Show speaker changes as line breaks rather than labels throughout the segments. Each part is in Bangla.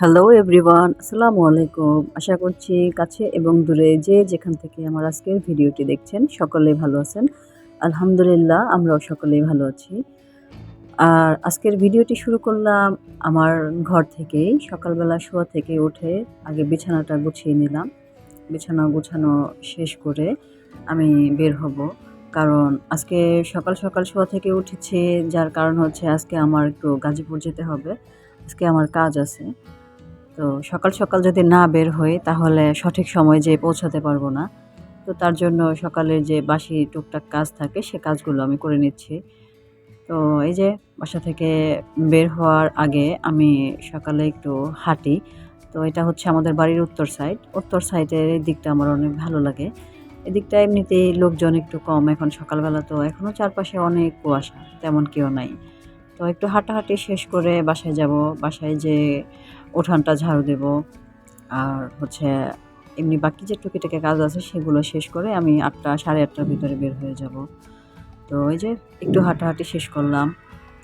হ্যালো এভরিওয়ান আসসালামু আলাইকুম আশা করছি কাছে এবং দূরে যে যেখান থেকে আমার আজকের ভিডিওটি দেখছেন, সকলেই ভালো আছেন। আলহামদুলিল্লাহ, আমরাও সকলেই ভালো আছি। আর আজকের ভিডিওটি শুরু করলাম আমার ঘর থেকেই। সকালবেলা শোয়া থেকে উঠে আগে বিছানাটা গুছিয়ে নিলাম। বিছানা গুছানো শেষ করে আমি বের হব। কারণ আজকে সকাল সকাল শোয়া থেকে উঠেছি, যার কারণ হচ্ছে আজকে আমার একটু গাজীপুর যেতে হবে। আজকে আমার কাজ আছে। তো সকাল সকাল যদি না বের হই, তাহলে সঠিক সময় যেয়ে পৌঁছাতে পারব না। তো তার জন্য সকালের যে বাসি টুকটাক কাজ থাকে, সে কাজগুলো আমি করে নিচ্ছি। তো এই যে বাসা থেকে বের হওয়ার আগে আমি সকালে একটু হাঁটি। তো এটা হচ্ছে আমাদের বাড়ির উত্তর সাইড উত্তর সাইডের এই দিকটা আমার অনেক ভালো লাগে। এদিকটা এমনিতেই লোকজন একটু কম। এখন সকালবেলা তো এখনও চারপাশে অনেক কুয়াশা, তেমন কেউ নাই। তো একটু হাঁটাহাঁটি শেষ করে বাসায় যাব। বাসায় যে উঠানটা ঝাড়ু দেব। আর হচ্ছে এমনি বাকি যে টুকিটাকি কাজ আছে সেগুলো শেষ করে আমি আটটা, সাড়ে আটটার ভিতরে বের হয়ে যাব। তো ওই যে একটু হাঁটাহাঁটি শেষ করলাম।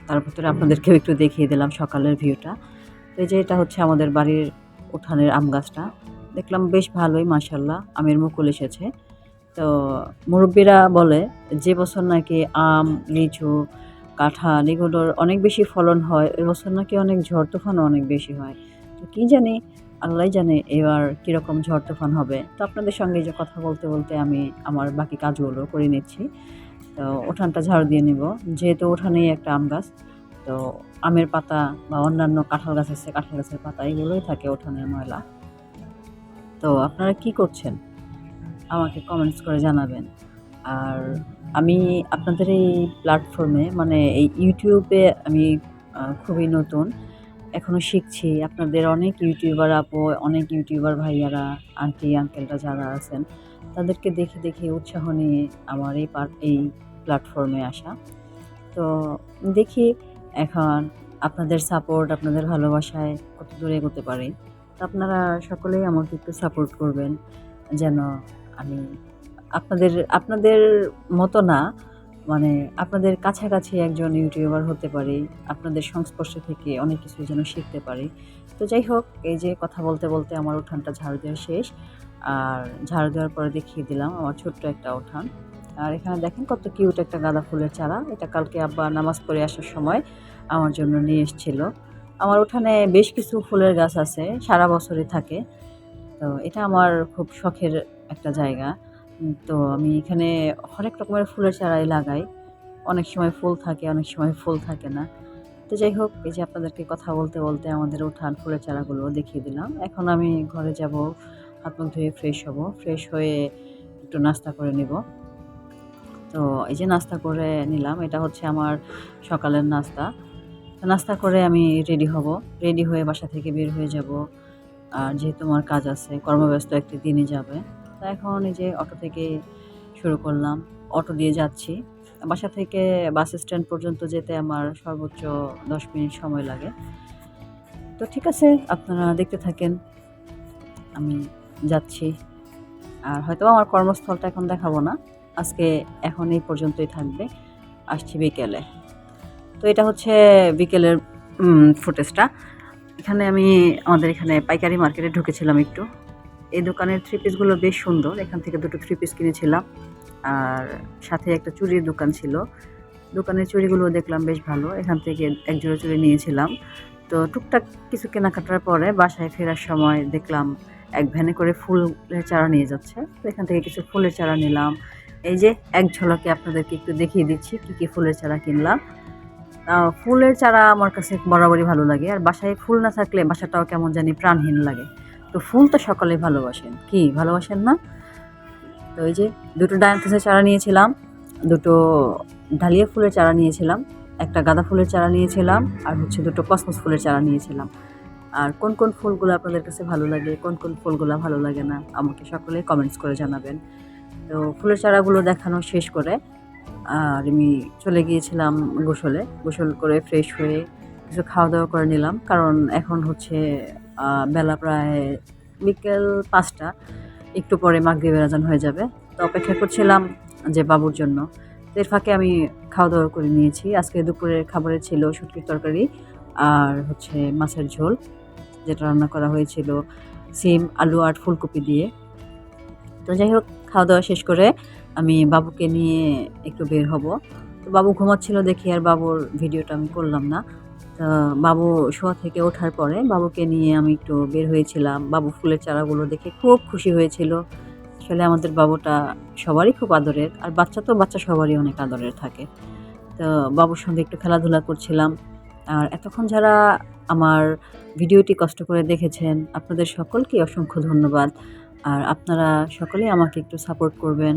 তার ভিতরে আপনাদেরকেও একটু দেখিয়ে দিলাম সকালের ভিউটা। তো এই যে এটা হচ্ছে আমাদের বাড়ির উঠানের আম গাছটা। দেখলাম বেশ ভালোই মাসাল্লাহ আমের মুকুল এসেছে। তো মুরব্বীরা বলে, যে বছর নাকি আম, লিচু কাঁঠাল এগুলোর অনেক বেশি ফলন হয়। এবছর নাকি অনেক ঝড় তুফানও অনেক বেশি হয়। তো কী জানি আল্লাহ জানে এবার কীরকম ঝড় তুফান হবে। তো আপনাদের সঙ্গে যে কথা বলতে বলতে আমি আমার বাকি কাজগুলো করে নিচ্ছি। তো উঠানটা ঝাড়ু দিয়ে নিব। যেহেতু উঠানেই একটা আম গাছ, তো আমের পাতা বা অন্যান্য কাঁঠাল গাছ আছে, কাঁঠাল গাছের পাতা, এগুলোই থাকে উঠানের ময়লা। তো আপনারা কি করছেন? আমাকে কমেন্টস করে জানাবেন। আর আমি আপনাদের এই প্ল্যাটফর্মে মানে এই ইউটিউবে আমি খুবই নতুন। এখনও শিখছি। আপনাদের অনেক ইউটিউবার আপু, অনেক ইউটিউবার ভাইয়ারা আন্টি আঙ্কেলরা যারা আছেন, তাদেরকে দেখে দেখে উৎসাহ নিয়ে আমার এই এই প্ল্যাটফর্মে আসা। তো দেখি এখন আপনাদের সাপোর্ট আপনাদের ভালোবাসায় কত দূরে এগোতে পারি। তো আপনারা সকলেই আমাকে একটু সাপোর্ট করবেন, যেন আমি আপনাদের আপনাদের মতো না মানে আপনাদের কাছাকাছি একজন ইউটিউবার হতে পারি, আপনাদের সংস্পর্শ থেকে অনেক কিছু যেন শিখতে পারি। তো যাই হোক, এই যে কথা বলতে বলতে আমার উঠানটা ঝাড়ু দেওয়া শেষ। আর ঝাড়ু দেওয়ার পরে দেখিয়ে দিলাম আমার ছোট্ট একটা উঠান। আর এখানে দেখেন কত কিউট একটা গাঁদা ফুলের চারা। এটা কালকে আব্বা নামাজ পড়ে আসার সময় আমার জন্য নিয়ে এসেছিল। আমার উঠানে বেশ কিছু ফুলের গাছ আছে, সারা বছরই থাকে। তো এটা আমার খুব শখের একটা জায়গা। তো আমি এখানে হরেক রকমের ফুলের চারাই লাগাই। অনেক সময় ফুল থাকে, অনেক সময় ফুল থাকে না। তো যাই হোক, এই যে আপনাদেরকে কথা বলতে বলতে আমাদের উঠান ফুলের চারাগুলো দেখিয়ে দিলাম। এখন আমি ঘরে যাব, হাত মুখ ধুয়ে ফ্রেশ হব। ফ্রেশ হয়ে একটু নাস্তা করে নিব। তো এই যে নাস্তা করে নিলাম, এটা হচ্ছে আমার সকালের নাস্তা। নাস্তা করে আমি রেডি হব। রেডি হয়ে বাসা থেকে বের হয়ে যাব। আর যেহেতু আমার কাজ আছে, কর্মব্যস্ত একটি দিনই যাবে। তো এখন এই যে অটো থেকে শুরু করলাম। অটো দিয়ে যাচ্ছি। বাসা থেকে বাস স্ট্যান্ড পর্যন্ত যেতে আমার সর্বোচ্চ দশ মিনিট সময় লাগে। তো ঠিক আছে, আপনারা দেখতে থাকেন। আমি যাচ্ছি। আর হয়তো আমার কর্মস্থলটা এখন দেখাবো না। আজকে এখন এই পর্যন্তই থাকবে। আসছি বিকেলে। তো এটা হচ্ছে বিকেলের ফুটেজটা। এখানে আমি আমাদের এখানে পাইকারি মার্কেটে ঢুকেছিলাম একটু। এই দোকানের থ্রি পিসগুলো বেশ সুন্দর। এখান থেকে দুটো থ্রি পিস কিনেছিলাম। আর সাথে একটা চুড়ির দোকান ছিল। দোকানের চুড়িগুলো দেখলাম বেশ ভালো। এখান থেকে এক জোড়া চুরি নিয়েছিলাম। তো টুকটাক কিছু কেনাকাটার পরে বাসায় ফেরার সময় দেখলাম এক ভ্যানে করে ফুলের চারা নিয়ে যাচ্ছে। তো এখান থেকে কিছু ফুলের চারা নিলাম। এই যে এক ঝলকে আপনাদেরকে একটু দেখিয়ে দিচ্ছি কী কী ফুলের চারা কিনলাম। ফুলের চারা আমার কাছে বরাবরই ভালো লাগে। আর বাসায় ফুল না থাকলে বাসাটাও কেমন জানি প্রাণহীন লাগে। তো ফুল তো সকলেই ভালোবাসেন। কি, ভালোবাসেন না? তো এই যে দুটো ডায়ান্থাসের চারা নিয়েছিলাম, দুটো ডালিয়া ফুলের চারা নিয়েছিলাম, একটা গাঁদা ফুলের চারা নিয়েছিলাম, আর হচ্ছে দুটো কসমস ফুলের চারা নিয়েছিলাম। আর কোন কোন ফুলগুলো আপনাদের কাছে ভালো লাগে, কোন কোন ফুলগুলো ভালো লাগে না, আমাকে সকলে কমেন্টস করে জানাবেন। তো ফুলের চারাগুলো দেখানো শেষ করে, আর আমি চলে গিয়েছিলাম গোসলে। গোসল করে ফ্রেশ হয়ে কিছু খাওয়া দাওয়া করে নিলাম, কারণ এখন হচ্ছে বেলা প্রায় বিকেল পাঁচটা, একটু পরে মাগরিবের আজান হয়ে যাবে। তো অপেক্ষা করছিলাম যে বাবুর জন্য। এর ফাঁকে আমি খাওয়া দাওয়া করে নিয়েছি। আজকে দুপুরের খাবারে ছিল শুটকির তরকারি আর হচ্ছে মাছের ঝোল, যেটা রান্না করা হয়েছিল সিম, আলু আর ফুলকপি দিয়ে। তো যাই হোক খাওয়া দাওয়া শেষ করে আমি বাবুকে নিয়ে একটু বের হব। তো বাবু ঘুমাচ্ছিল দেখি আর বাবুর ভিডিওটা আমি করলাম না। তো বাবু শোয়া থেকে ওঠার পরে বাবুকে নিয়ে আমি একটু বের হয়েছিলাম। বাবু ফুলের চারাগুলো দেখে খুব খুশি হয়েছিল। আসলে আমাদের বাবুটা সবারই খুব আদরের, আর বাচ্চা তো বাচ্চা সবারই অনেক আদরের থাকে। তো বাবুর সঙ্গে একটু খেলাধুলা করছিলাম। আর এতক্ষণ যারা আমার ভিডিওটি কষ্ট করে দেখেছেন, আপনাদের সকলকে অসংখ্য ধন্যবাদ। আর আপনারা সকলেই আমাকে একটু সাপোর্ট করবেন।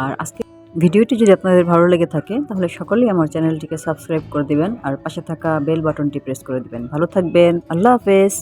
আর আজকে ভিডিওটি যদি আপনাদের ভালো লেগে থাকে, তাহলে সকলেই আমার চ্যানেলটিকে সাবস্ক্রাইব করে দিবেন আর পাশে থাকা বেল বাটনটি প্রেস করে দিবেন। ভালো থাকবেন। আল্লাহ হাফেজ।